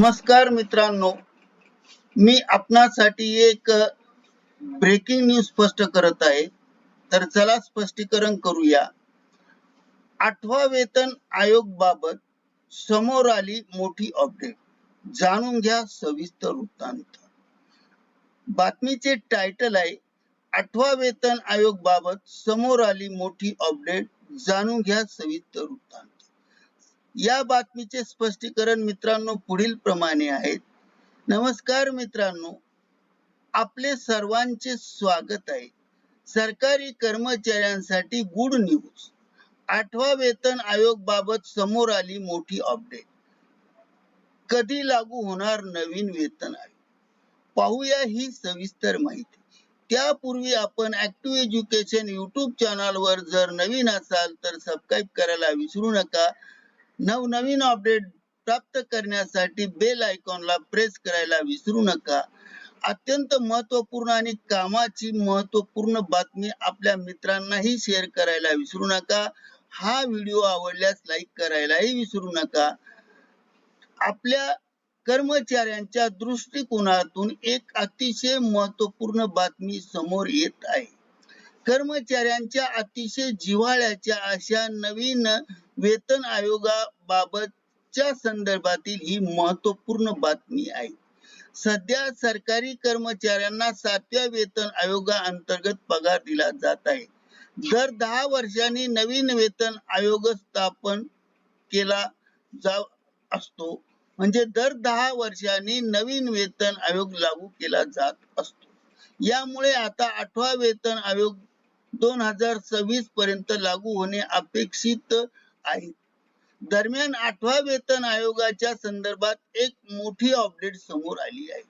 नमस्कार मित्रांनो. मी आपणासाठी एक ब्रेकिंग न्यूज स्पष्ट करत आहे. तर चला स्पष्टीकरण करूया. आठवा वेतन आयोग बाबत समोर आली मोठी अपडेट जाणून घ्या सविस्तर वृत्तांत. बातमीचे टायटल आहे आठवा वेतन आयोग बाबत समोर आली मोठी अपडेट जाणून घ्या सविस्तर वृत्तांत. या बातमीचे स्पष्टीकरण मित्रांनो पुढील प्रमाणे आहेत नमस्कार मित्रांनो आपले सर्वांचे स्वागत आहे. सरकारी कर्मचाऱ्यांसाठी गुड न्यूज. आठवा वेतन आयोग बाबत समोर आली मोठी अपडेट. कधी लागू होणार नवीन वेतन आयोग? पाहूया ही सविस्तर माहिती. त्यापूर्वी आपण ऍक्टिव्ह एज्युकेशन युट्यूब चॅनलवर जर नवीन असाल तर सबस्क्राईब करायला विसरू नका. नवनवीन अपडेट प्राप्त करण्यासाठी बेल आयकॉनला प्रेस करायला विसरू नका. अत्यंत महत्त्वपूर्ण आणि कामाची महत्त्वपूर्ण बातमी आपल्या मित्रांनाही शेअर करायला विसरू नका. हा व्हिडिओ आवडल्यास लाईक करायलाही विसरू नका. आपल्या कर्मचाऱ्यांच्या दृष्टिकोनातून एक अतिशय महत्त्वपूर्ण बातमी समोर येत आहे. कर्मचाऱ्यांच्या अतिशय जिव्हाळ्याच्या अशा नवीन वेतन आयोगाबाबतच्या संदर्भातील ही महत्त्वपूर्ण बातमी आहे. सध्या सरकारी कर्मचाऱ्यांना सातव्या वेतन आयोगा अंतर्गत पगार दिला जात आहे. दर दहा वर्षांनी नवीन वेतन आयोग स्थापन केला जा असतो. म्हणजे दर दहा वर्षांनी नवीन वेतन आयोग लागू केला जात असतो. यामुळे आता आठवा वेतन आयोग दोन हजार सव्वीस पर्यंत लागू होणे अपेक्षित आहे. दरम्यान आठवा वेतन आयोगाच्या संदर्भात एक मोठी अपडेट समोर आली आहे.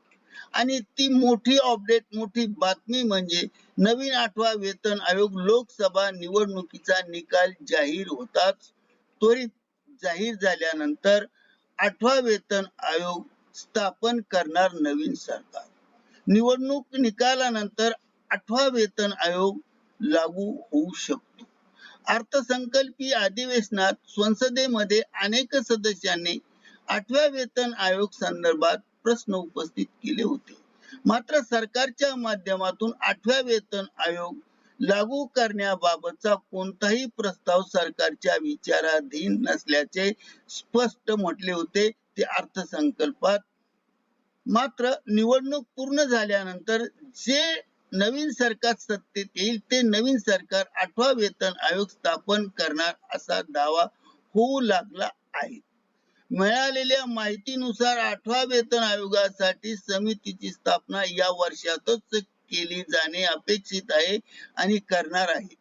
आणि ती मोठी अपडेट मोठी बातमी म्हणजे नवीन आठवा वेतन आयोग लोकसभा निवडणुकीचा निकाल जाहीर होताच त्वरित जाहीर झाल्यानंतर आठवा वेतन आयोग स्थापन करणार नवीन सरकार. निवडणूक निकालानंतर आठवा वेतन आयोग लागू होऊ शकतो. अर्थसंकल्पीय अधिवेशनात संसदेमध्ये अनेक सदस्यांनी आठव्या वेतन आयोग संदर्भात प्रश्न उपस्थित केले होते. मात्र सरकारच्या माध्यमातून आठव्या वेतन आयोग लागू करण्याबाबतचा कोणताही प्रस्ताव सरकारच्या विचाराधीन नसल्याचे स्पष्ट म्हटले होते. ते अर्थसंकल्पात मात्र निवडणूक पूर्ण झाल्यानंतर जे नवीन सरकार सत्तेत येईल ते नवीन सरकार आठवा वेतन आयोग स्थापन करणार असा दावा होऊ लागला आहे. मिळालेल्या माहितीनुसार आठवा वेतन आयोगासाठी समितीची स्थापना या वर्षातच केली जाणे अपेक्षित आहे आणि करणार आहे.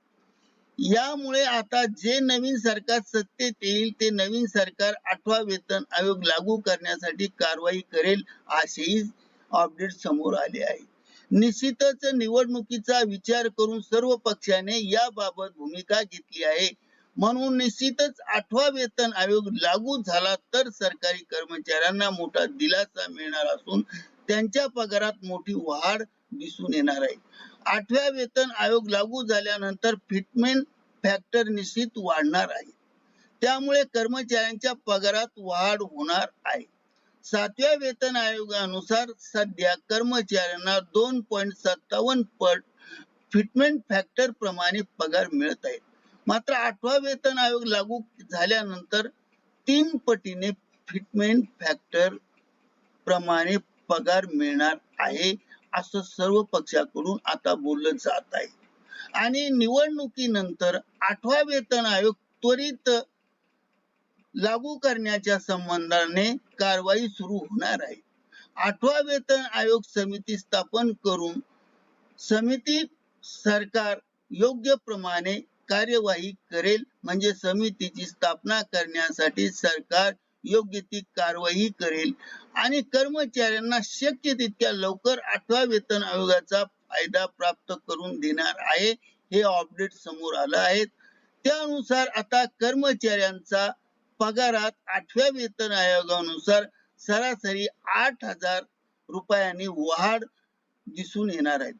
यामुळे आता जे नवीन सरकार सत्तेत येईल ते नवीन सरकार आठवा वेतन आयोग लागू करण्यासाठी कारवाई करेल असेही अपडेट समोर आले आहे. निश्चितच निवडणुकीचा विचार करून सर्व पक्षाने याबाबत भूमिका घेतली आहे. म्हणून निश्चितच आठवा वेतन आयोग लागू झाला तर सरकारी कर्मचाऱ्यांना मोठा दिलासा मिळणार असून त्यांच्या पगारात मोठी वाढ दिसून येणार आहे. आठव्या वेतन आयोग लागू झाल्यानंतर फिटमेंट फॅक्टर निश्चित वाढणार आहे. त्यामुळे कर्मचाऱ्यांच्या पगारात वाढ होणार आहे. सातव्या वेतन आयोगानुसार सध्या कर्मचाऱ्यांना दोन पॉईंट सत्तावन्न पट फिटमेंट फॅक्टर प्रमाणे पगार मिळत आहे मात्र आठवा वेतन आयोग लागू झाल्यानंतर तीन पटीने फिटमेंट फॅक्टर प्रमाणे पगार मिळणार आहे असं सर्व पक्षाकडून आता बोललं जात आहे. आणि निवडणुकीनंतर आठवा वेतन आयोग त्वरित लागू करण्याच्या संबंधाने कारवाई सुरू होणार आहे. आठवा वेतन आयोग समिती स्थापन करून समिती सरकार योग्य प्रमाणे कार्यवाही करेल. म्हणजे समितीची स्थापना करण्यासाठी सरकार योग्य ती कारवाई करेल. आणि कर्मचाऱ्यांना शक्य तितक्या लवकर आठवा वेतन आयोगाचा फायदा प्राप्त करून देणार आहे. हे अपडेट समोर आलं आहे. त्यानुसार आता कर्मचाऱ्यांचा पगारात आठव्या वेतन आयोगानुसार सरासरी आठ हजार रुपयांनी वाढ दिसून येणार आहे.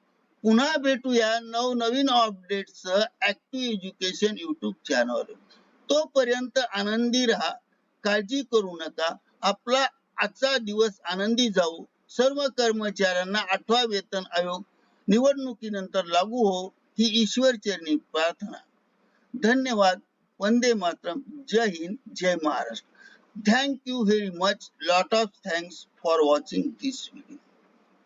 पुन्हा भेटूया नवनवीन updates active education YouTube channel तोपर्यंत आनंदी राहा काळजी करू नका. आपला आजचा दिवस आनंदी जाऊ सर्व कर्मचाऱ्यांना आठवा वेतन आयोग निवडणुकीनंतर लागू हो ही ईश्वर चरणी प्रार्थना. धन्यवाद. वंदे मातरम जय हिंद जय Maharashtra. Thank you very much lot of thanks for watching this video